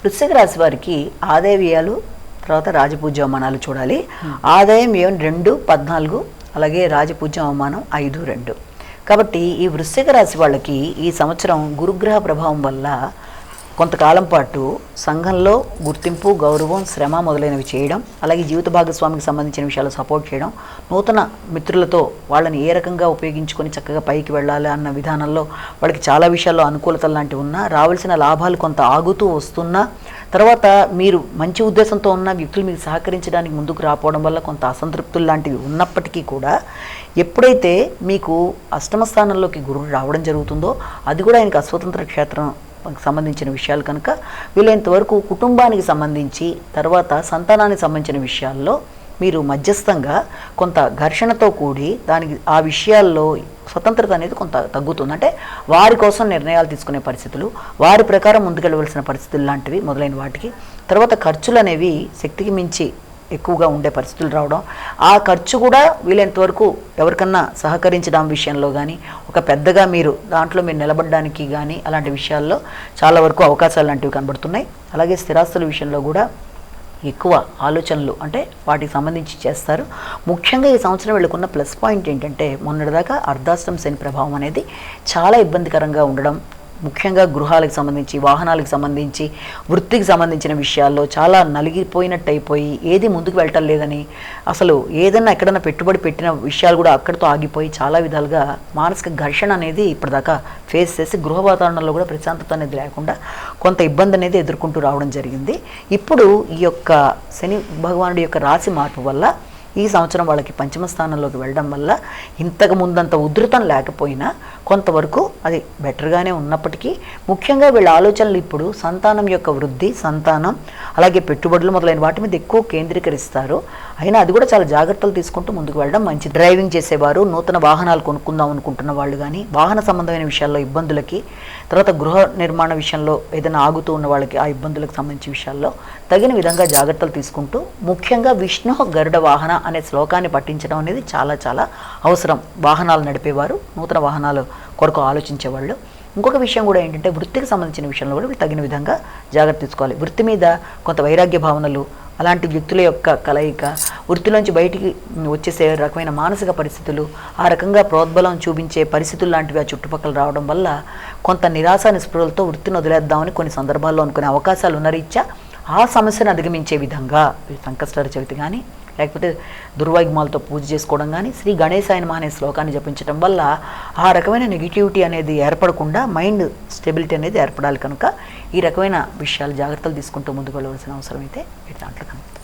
వృశ్చిక రాశి వారికి ఆదాయ వ్యయాలు తర్వాత రాజపూజ్య అవమానాలు చూడాలి ఆదాయం వ్యయం రెండు పద్నాలుగు అలాగే రాజపూజ్య అవమానం ఐదు రెండు. కాబట్టి ఈ వృశ్చిక రాశి వాళ్ళకి ఈ సంవత్సరం గురుగ్రహ ప్రభావం వల్ల కొంతకాలం పాటు సంఘంలో గుర్తింపు గౌరవం శ్రమ మొదలైనవి చేయడం అలాగే జీవిత భాగస్వామికి సంబంధించిన విషయాలు సపోర్ట్ చేయడం నూతన మిత్రులతో వాళ్ళని ఏ రకంగా ఉపయోగించుకొని చక్కగా పైకి వెళ్ళాలి అన్న విధానంలో వాళ్ళకి చాలా విషయాల్లో అనుకూలతలు లాంటివి ఉన్నా రావాల్సిన లాభాలు కొంత ఆగుతూ వస్తున్నా తర్వాత మీరు మంచి ఉద్దేశంతో ఉన్న వ్యక్తులు మీకు సహకరించడానికి ముందుకు రాపోవడం వల్ల కొంత అసంతృప్తులు లాంటివి ఉన్నప్పటికీ కూడా ఎప్పుడైతే మీకు అష్టమ స్థానంలోకి గురువు రావడం జరుగుతుందో అది కూడా ఆయనకు అస్వతంత్ర క్షేత్రం సంబంధించిన విషయాలు కనుక వీలైనంత వరకు కుటుంబానికి సంబంధించి తర్వాత సంతానానికి సంబంధించిన విషయాల్లో మీరు మధ్యస్థంగా కొంత ఘర్షణతో కూడి దానికి ఆ విషయాల్లో స్వతంత్రత అనేది కొంత తగ్గుతుంది. అంటే వారి కోసం నిర్ణయాలు తీసుకునే పరిస్థితులు వారి ప్రకారం ముందుకెళ్ళవలసిన పరిస్థితులు లాంటివి మొదలైన వాటికి తర్వాత ఖర్చులు అనేవి శక్తికి మించి ఎక్కువగా ఉండే పరిస్థితులు రావడం. ఆ ఖర్చు కూడా వీలైనంత వరకు ఎవరికన్నా సహకరించడం విషయంలో కానీ ఒక పెద్దగా మీరు దాంట్లో మీరు నిలబడడానికి కానీ అలాంటి విషయాల్లో చాలా వరకు అవకాశాలు లాంటివి కనబడుతున్నాయి. అలాగే స్థిరాస్తుల విషయంలో కూడా ఎక్కువ ఆలోచనలు అంటే వాటికి సంబంధించి చేస్తారు. ముఖ్యంగా ఈ సంవత్సరం వెళ్ళుకున్న ప్లస్ పాయింట్ ఏంటంటే మొన్నటిదాకా అర్ధాష్టం శని ప్రభావం అనేది చాలా ఇబ్బందికరంగా ఉండడం ముఖ్యంగా గృహాలకు సంబంధించి వాహనాలకు సంబంధించి వృత్తికి సంబంధించిన విషయాల్లో చాలా నలిగిపోయినట్టు అయిపోయి ఏది ముందుకు వెళ్ళటం లేదని అసలు ఏదన్నా ఎక్కడన్నా పెట్టుబడి పెట్టిన విషయాలు కూడా అక్కడితో ఆగిపోయి చాలా విధాలుగా మానసిక ఘర్షణ అనేది ఇప్పటిదాకా ఫేస్ చేసి గృహ వాతావరణంలో కూడా ప్రశాంతత అనేది లేకుండా కొంత ఇబ్బంది అనేది ఎదుర్కొంటూ రావడం జరిగింది. ఇప్పుడు ఈ యొక్క శని భగవానుడి యొక్క రాశి మార్పు వల్ల ఈ సంవత్సరం వాళ్ళకి పంచమ స్థానంలోకి వెళ్ళడం వల్ల ఇంతకు ముందంత ఉధృతం లేకపోయినా కొంతవరకు అది బెటర్గానే ఉన్నప్పటికీ ముఖ్యంగా వీళ్ళ ఆలోచనలు ఇప్పుడు సంతానం యొక్క వృద్ధి సంతానం అలాగే పెట్టుబడులు మొదలైన వాటి మీద ఎక్కువ కేంద్రీకరిస్తారు. అయినా అది కూడా చాలా జాగ్రత్తలు తీసుకుంటూ ముందుకు వెళ్ళడం మంచి డ్రైవింగ్ చేసేవారు నూతన వాహనాలు కొనుక్కుందాం అనుకుంటున్న వాళ్ళు కానీ వాహన సంబంధమైన విషయాల్లో ఇబ్బందులకి తర్వాత గృహ నిర్మాణ విషయంలో ఏదైనా ఆగుతూ ఉన్న వాళ్ళకి ఆ ఇబ్బందులకు సంబంధించిన విషయాల్లో తగిన విధంగా జాగ్రత్తలు తీసుకుంటూ ముఖ్యంగా విష్ణు గరుడ వాహన అనే శ్లోకాన్ని పట్టించడం అనేది చాలా చాలా అవసరం. వాహనాలు నడిపేవారు నూతన వాహనాలు కొరకు ఆలోచించేవాళ్ళు. ఇంకొక విషయం కూడా ఏంటంటే వృత్తికి సంబంధించిన విషయంలో కూడా వీళ్ళు తగిన విధంగా జాగ్రత్త తీసుకోవాలి. వృత్తి మీద కొంత వైరాగ్య భావనలు అలాంటి వ్యక్తుల యొక్క కలయిక వృత్తిలోంచి బయటికి వచ్చేసే రకమైన మానసిక పరిస్థితులు ఆ రకంగా ప్రోద్బలం చూపించే పరిస్థితులు లాంటివి ఆ చుట్టుపక్కల రావడం వల్ల కొంత నిరాశ నిస్పృహలతో వృత్తిని వదిలేద్దామని కొన్ని సందర్భాల్లో అనుకునే అవకాశాలు ఉన్న రీత్యా ఆ సమస్యను అధిగమించే విధంగా ఈ చవితి కానీ లేకపోతే దుర్వాగ్మాలతో పూజ చేసుకోవడం కానీ శ్రీ గణేశాయనమ అనే శ్లోకాన్ని జపించడం వల్ల ఆ రకమైన నెగిటివిటీ అనేది ఏర్పడకుండా మైండ్ స్టెబిలిటీ అనేది ఏర్పడాలి కనుక ఈ రకమైన విషయాలు జాగ్రత్తలు తీసుకుంటూ ముందుకు వెళ్ళవలసిన అవసరం అయితే దాంట్లో కనుక